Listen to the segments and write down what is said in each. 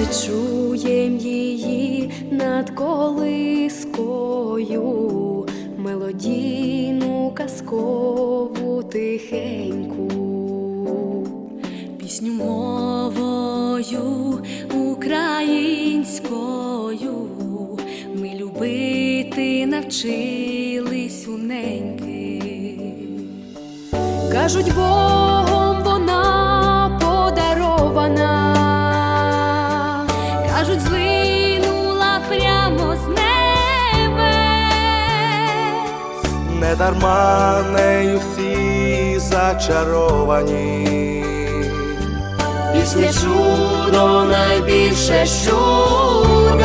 наче чуєм її над колискою, мелодійну казкову тихеньку, пісню мовою українською ми любити навчились у неньки. Кажуть, Богом Недарма нею всі зачаровані. Пісня чудо найбільше чудес,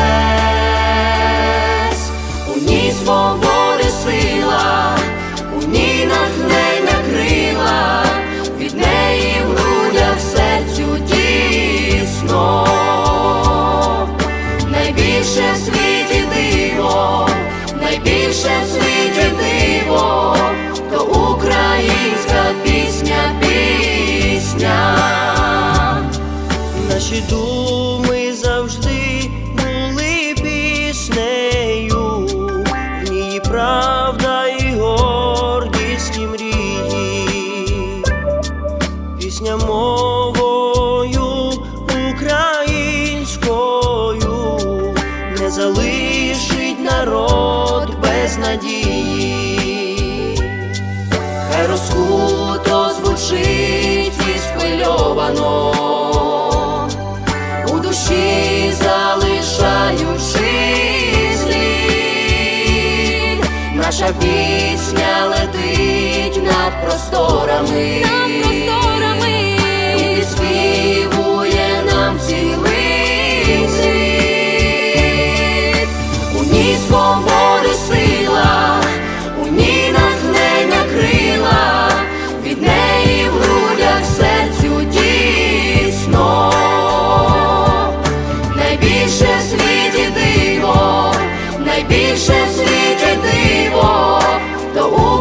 у ній свободи залишить народ без надії. Хай розкуто звучить і схвильовано, у душі залишаючи слід, наша пісня летить над просторами, свободи сила, у ній натхнення крила, від неї в грудях серцю тісно, найбільше в світі диво, найбільше в світі диво. то у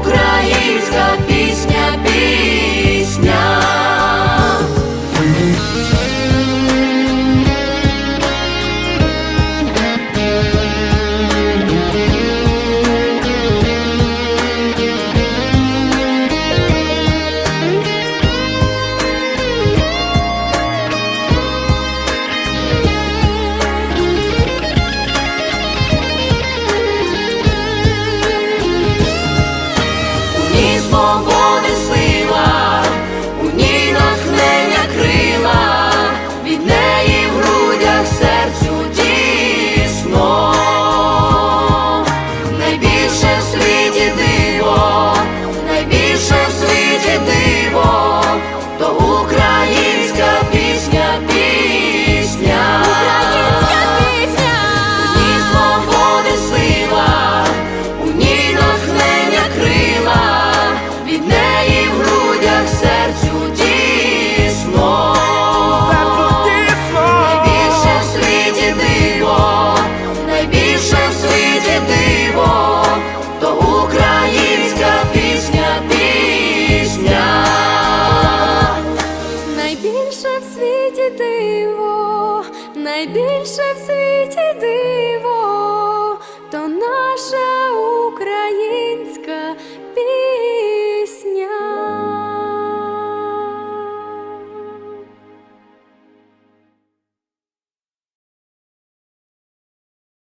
найбільше всіх.